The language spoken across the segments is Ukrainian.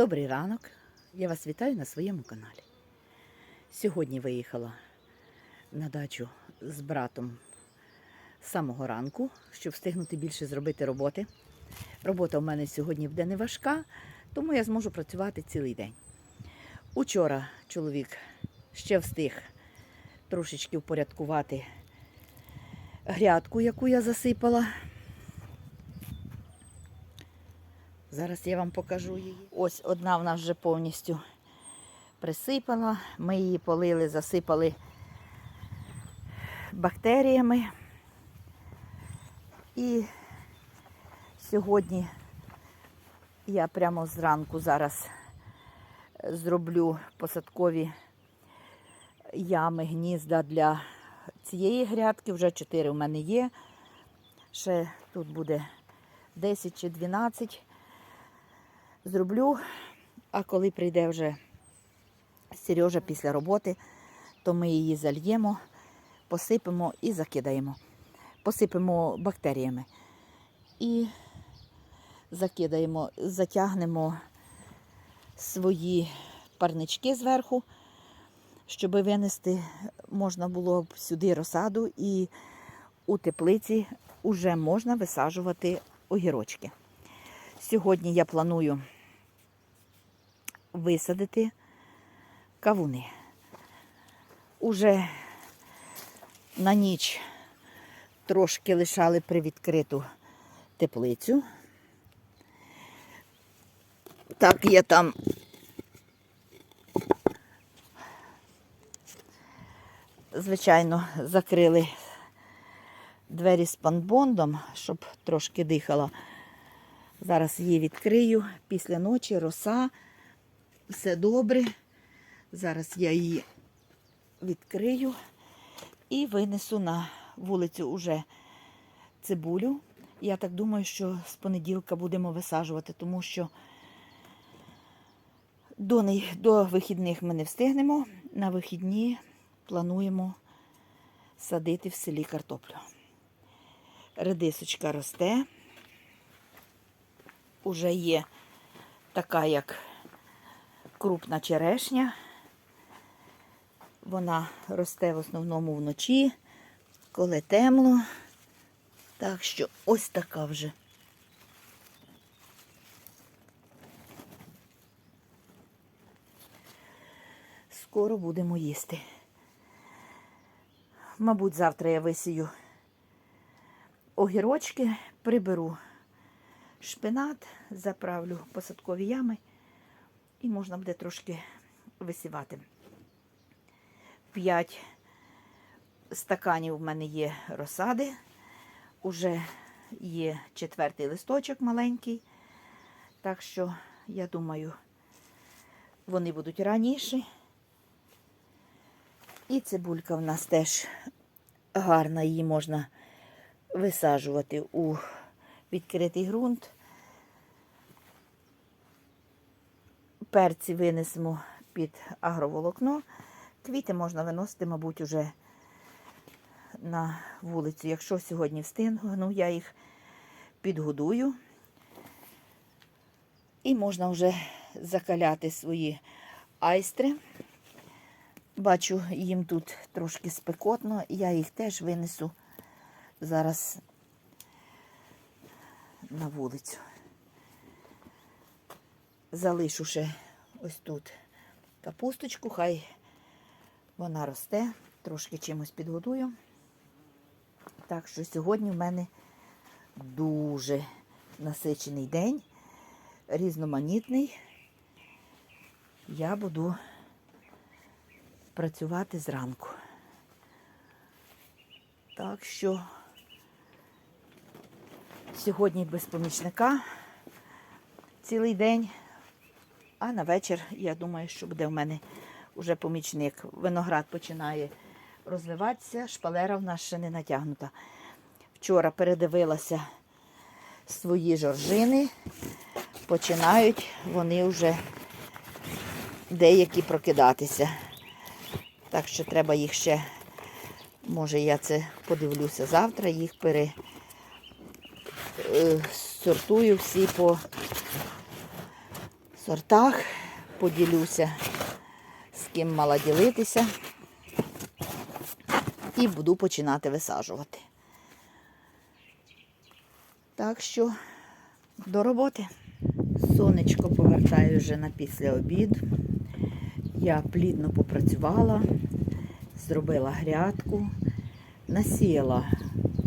Добрий ранок. Я вас вітаю на своєму каналі. Сьогодні виїхала на дачу з братом з самого ранку, щоб встигнути більше зробити роботи. Робота у мене сьогодні буде не важка, тому я зможу працювати цілий день. Учора чоловік ще встиг трошечки впорядкувати грядку, яку я засипала. Зараз я вам покажу її. Ось одна в нас вже повністю присипала. Ми її полили, засипали бактеріями. І сьогодні я прямо зранку зараз зроблю посадкові ями, гнізда для цієї грядки. Вже 4 в мене є. Ще тут буде 10 чи 12 зроблю. А коли прийде вже Сережа після роботи, то ми її зальємо, посипемо і закидаємо. Посипемо бактеріями. І закидаємо, затягнемо свої парнички зверху, щоб винести можна було б сюди розсаду і у теплиці вже можна висаджувати огірочки. Сьогодні я планую висадити кавуни. Уже на ніч трошки лишали привідкриту теплицю. Так я там звичайно закрили двері з панбондом, щоб трошки дихала. Зараз її відкрию після ночі, роса, все добре. Зараз я її відкрию і винесу на вулицю уже цибулю. Я так думаю, що з понеділка будемо висаджувати, тому що до, до вихідних ми не встигнемо. На вихідні плануємо садити в селі картоплю. Редисочка росте уже є така, як крупна черешня. Вона росте в основному вночі, коли темно. Так що ось така вже. Скоро будемо їсти. Мабуть, завтра я висію огірочки, приберу шпинат, заправлю посадкові ями і можна буде трошки висівати. П'ять стаканів в мене є розсади. Уже є четвертий листочок маленький. Так що, я думаю, вони будуть раніше. І цибулька в нас теж гарна, її можна висаджувати у відкритий ґрунт. Перці винесемо під агроволокно. Квіти можна виносити, мабуть, уже на вулицю. Якщо сьогодні встигну, я їх підгодую. І можна вже закаляти свої айстри. Бачу, їм тут трошки спекотно, я їх теж винесу зараз на вулицю. Залишу ще ось тут капусточку, хай вона росте, трошки чимось підгодую. Так що сьогодні в мене дуже насичений день, різноманітний. Я буду працювати зранку. Так що сьогодні без помічника цілий день, а на вечір, я думаю, що буде в мене вже помічник. Виноград починає розвиватися, шпалера в нас ще не натягнута. Вчора передивилася свої жоржини, починають вони вже деякі прокидатися. Так що треба їх ще, може я це подивлюся завтра, їх пере, сортую всі по сортах. Поділюся, з ким мала ділитися. І буду починати висаджувати. Так що до роботи. Сонечко повертаю вже на після обід. Я плідно попрацювала, зробила грядку, насіяла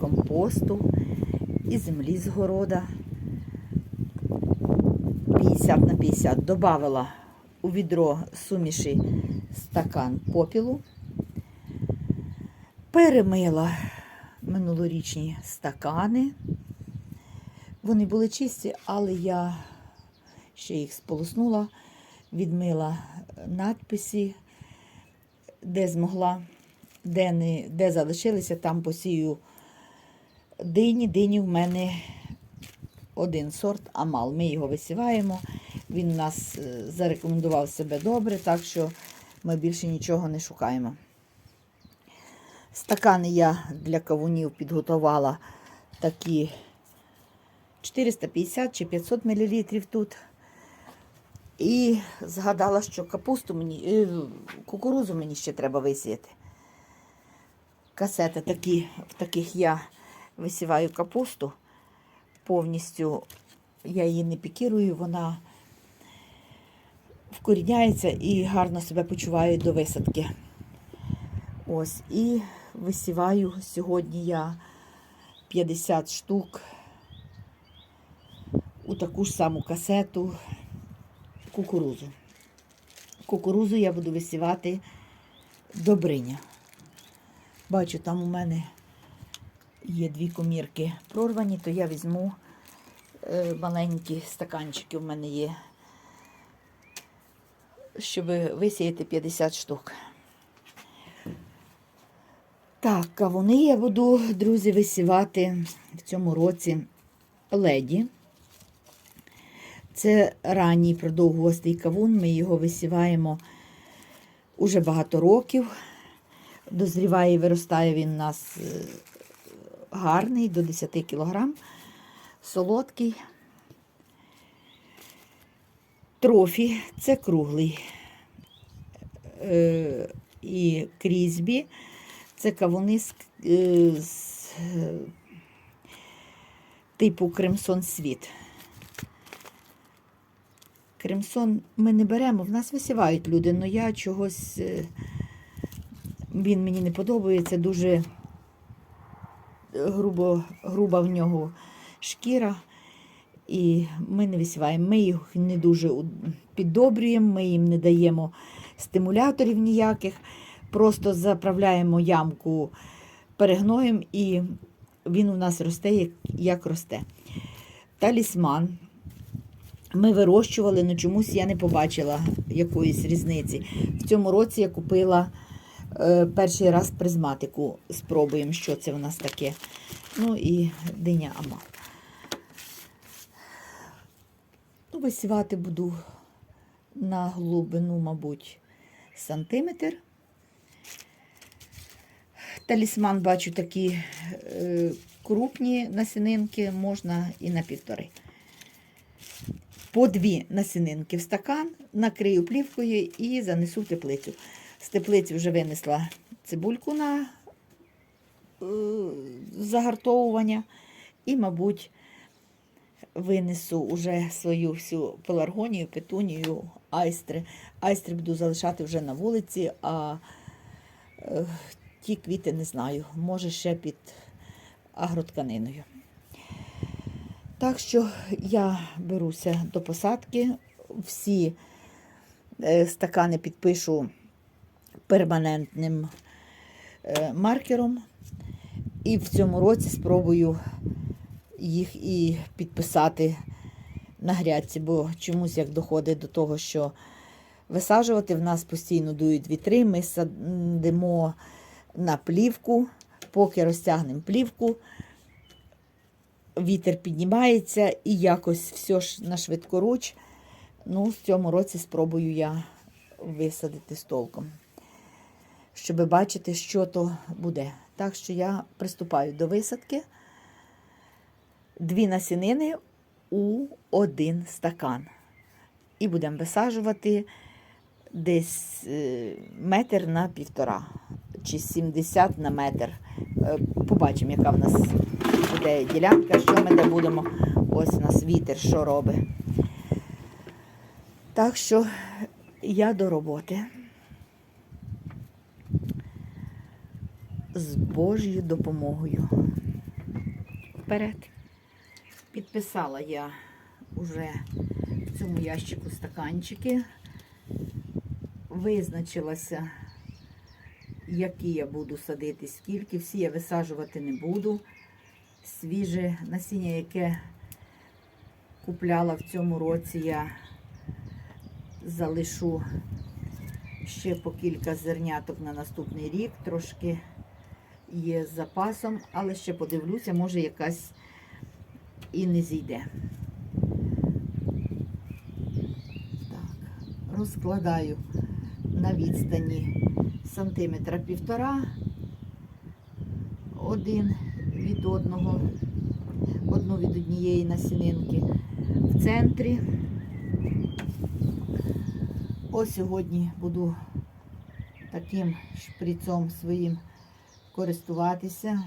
компосту і землі з города. 50 на 50 додавала у відро суміші стакан попілу, перемила минулорічні стакани. Вони були чисті, але я ще їх сполоснула, відмила надписи, де змогла, де, не, де залишилися, там посію дині. Дині в мене один сорт Амал. Ми його висіваємо. Він нас е, зарекомендував себе добре, так що ми більше нічого не шукаємо. Стакани я для кавунів підготувала такі 450 чи 500 мл тут. І згадала, що капусту мені, е, кукурузу мені ще треба висіяти. Касети такі, в таких я висіваю капусту. Повністю я її не пікірую, вона вкоріняється і гарно себе почуває до висадки. Ось, і висіваю сьогодні я 50 штук у таку ж саму касету кукурузу. Кукурузу я буду висівати добриня. Бачу, там у мене є дві комірки прорвані, то я візьму е, маленькі стаканчики у мене є, щоб висіяти 50 штук. Так, кавуни я буду, друзі, висівати в цьому році леді. Це ранній продовгостий кавун. Ми його висіваємо уже багато років. Дозріває і виростає він у нас е, гарний, до 10 кг. Солодкий. Трофі це круглий. Е, І крізьбі це кавуни з, е, з е, типу Кремсон Світ. Кремсон ми не беремо, в нас висівають люди, але я чогось, він мені не подобається, дуже грубо, груба в нього шкіра. І ми не висіваємо. Ми їх не дуже піддобрюємо, ми їм не даємо стимуляторів ніяких, просто заправляємо ямку перегноєм і він у нас росте, як, як росте. Талісман. Ми вирощували, але чомусь я не побачила якоїсь різниці. В цьому році я купила перший раз призматику. Спробуємо, що це в нас таке. Ну і диня Амал. Ну, висівати буду на глибину, мабуть, сантиметр. Талісман бачу такі е, крупні насінинки, можна і на півтори. По дві насінинки в стакан, накрию плівкою і занесу в теплицю. З теплиці вже винесла цибульку на е, загартовування і, мабуть, винесу уже свою всю пеларгонію, петунію, айстри. Айстри буду залишати вже на вулиці, а е, ті квіти не знаю, може ще під агротканиною. Так що я беруся до посадки. Всі е, стакани підпишу перманентним е, маркером. І в цьому році спробую їх і підписати на грядці, бо чомусь як доходить до того, що висаджувати в нас постійно дують вітри, ми садимо на плівку, поки розтягнемо плівку, вітер піднімається і якось все ж на швидкоруч. Ну, в цьому році спробую я висадити з толком, щоб бачити, що то буде. Так що я приступаю до висадки. Дві насінини у один стакан. І будемо висаджувати десь е, метр на півтора чи 70 на метр. Е, Побачимо, яка в нас буде ділянка, що ми де будемо. Ось у нас вітер, що робить. Так що я до роботи. З Божою допомогою. Вперед. Підписала я вже в цьому ящику стаканчики. Визначилася, які я буду садити, скільки. Всі я висаджувати не буду. Свіже насіння, яке купляла в цьому році, я залишу ще по кілька зерняток на наступний рік. Трошки є з запасом, але ще подивлюся, може якась і не зійде. Так, розкладаю на відстані сантиметра півтора один від одного, одну від однієї насінинки в центрі. Ось сьогодні буду таким шприцом своїм користуватися.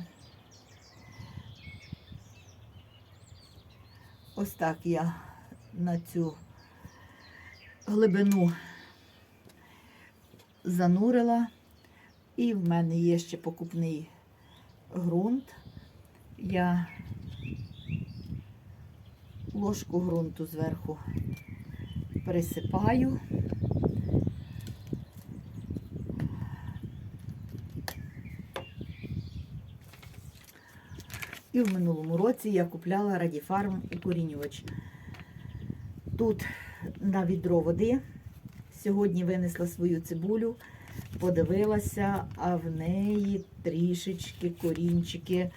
Ось так я на цю глибину занурила. І в мене є ще покупний ґрунт. Я ложку ґрунту зверху присипаю. І в минулому році я купляла Радіфарм укорінювач. Тут на відро води. Сьогодні винесла свою цибулю, подивилася, а в неї трішечки корінчики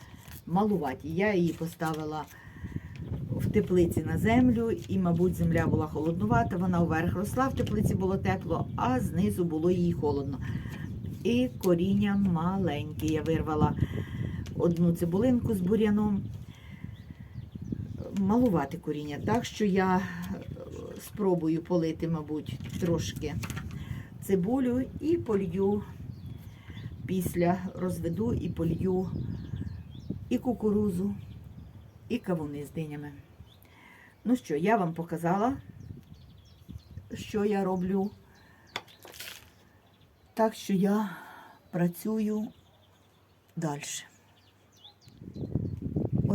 малуваті. Я її поставила в теплиці на землю, і, мабуть, земля була холоднувата, вона вверх росла, в теплиці було тепло, а знизу було їй холодно. І коріння маленьке. Я вирвала одну цибулинку з бур'яном. Малувати коріння. Так що я е, спробую полити, мабуть, трошки цибулю і полью після розведу і полью і кукурузу, і кавуни з динями. Ну що, я вам показала, що я роблю. Так що я працюю далі.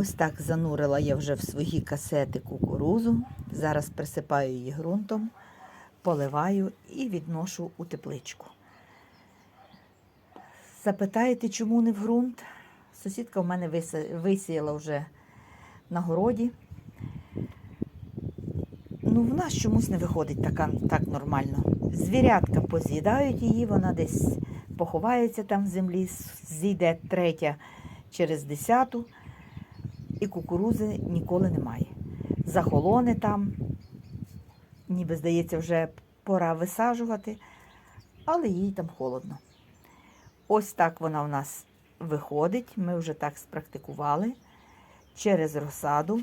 Ось так занурила я вже в свої касети кукурузу. Зараз присипаю її ґрунтом, поливаю і відношу у тепличку. Запитаєте, чому не в ґрунт? Сусідка в мене висіяла вже на городі. Ну, в нас чомусь не виходить така, так нормально. Звірятка поз'їдають її, вона десь поховається там в землі, зійде третя через десяту, і кукурузи ніколи немає. Захолоне там, ніби здається, вже пора висаджувати, але їй там холодно. Ось так вона у нас виходить. Ми вже так спрактикували через розсаду.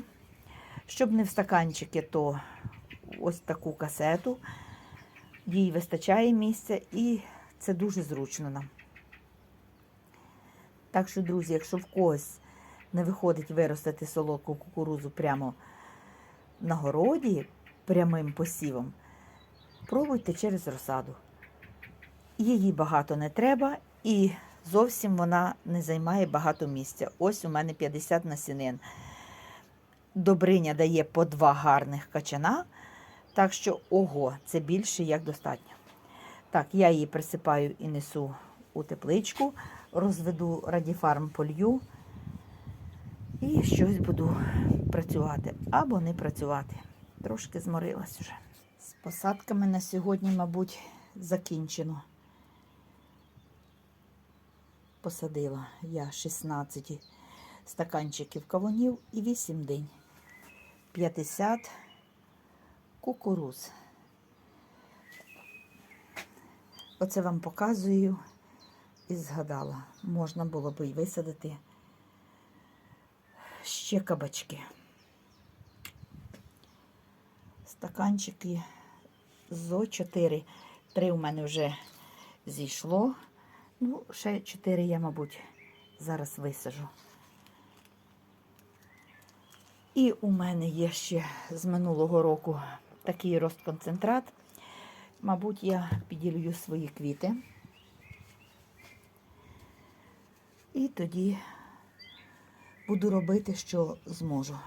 Щоб не в стаканчики, то ось таку касету. Їй вистачає місця і це дуже зручно нам. Так що, друзі, якщо в когось не виходить виростити солодку кукурузу прямо на городі, прямим посівом, пробуйте через розсаду. Її багато не треба і зовсім вона не займає багато місця. Ось у мене 50 насінин. Добриня дає по два гарних качана, так що, ого, це більше як достатньо. Так, я її присипаю і несу у тепличку, розведу радіфарм полью і щось буду працювати або не працювати. Трошки зморилась вже. З посадками на сьогодні, мабуть, закінчено. Посадила я 16 стаканчиків кавунів і 8 день. 50 кукуруз. Оце вам показую і згадала. Можна було би й висадити ще кабачки. Стаканчики зо 4. Три у мене вже зійшло. Ну, ще 4 я, мабуть, зараз висажу. І у мене є ще з минулого року такий розконцентрат. Мабуть, я піділюю свої квіти. І тоді буду робити, що зможу.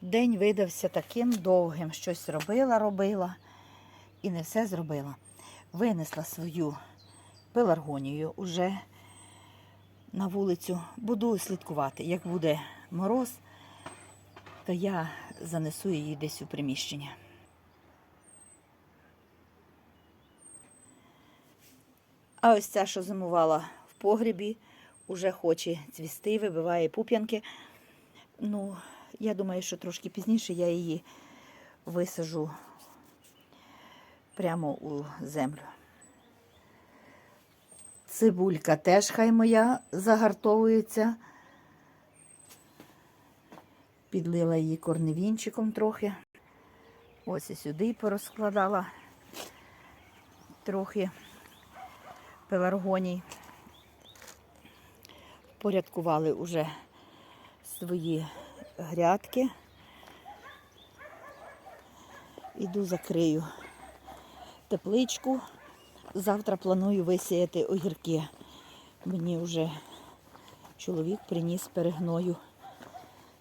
День видався таким довгим, щось робила, робила і не все зробила. Винесла свою пеларгонію уже на вулицю. Буду слідкувати. Як буде мороз, то я занесу її десь у приміщення. А ось ця, що зимувала в погрібі, уже хоче цвісти, вибиває пуп'янки. Ну, я думаю, що трошки пізніше я її висажу прямо у землю. Цибулька теж хай моя загартовується. Підлила її корневінчиком трохи. Ось і сюди порозкладала трохи пеларгоній. Порядкували уже свої грядки. Іду закрию тепличку. Завтра планую висіяти огірки. Мені вже чоловік приніс перегною,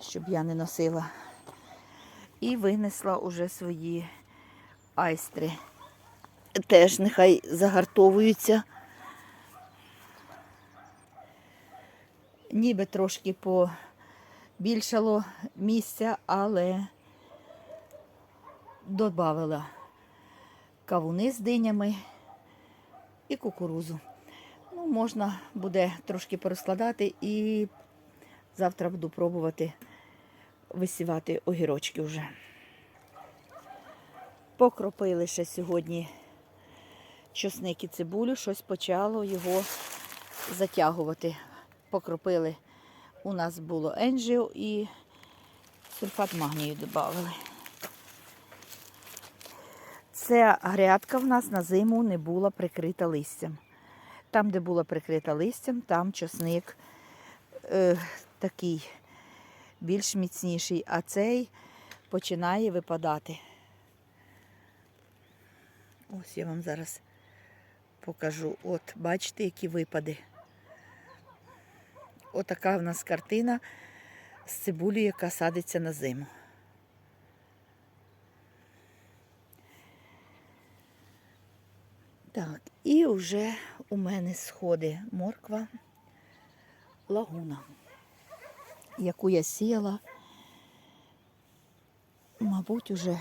щоб я не носила. І винесла уже свої айстри. Теж нехай загартовуються. Ніби трошки побільшало місця, але додавала кавуни з динями і кукурузу. Ну, можна буде трошки порозкладати і завтра буду пробувати висівати огірочки вже. Покропили ще сьогодні чосник і цибулю, щось почало його затягувати. Покропили. У нас було енджіо і сульфат магнію додали. Ця грядка в нас на зиму не була прикрита листям. Там, де була прикрита листям, там чосник е, такий більш міцніший, а цей починає випадати. Ось я вам зараз покажу. От, бачите, які випади. Отака в нас картина з цибулею, яка садиться на зиму. Так, і вже у мене сходи морква лагуна, яку я сіяла, мабуть, уже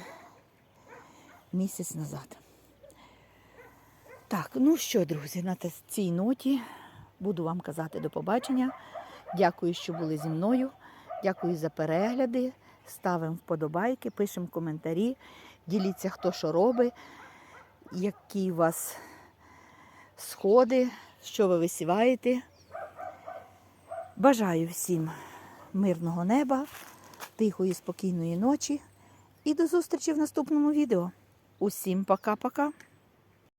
місяць назад. Так, ну що, друзі, на цій ноті буду вам казати до побачення. Дякую, що були зі мною. Дякую за перегляди. Ставимо вподобайки, пишемо коментарі, діліться, хто що робить, які у вас сходи, що ви висіваєте. Бажаю всім мирного неба, тихої, спокійної ночі і до зустрічі в наступному відео. Усім пока-пока!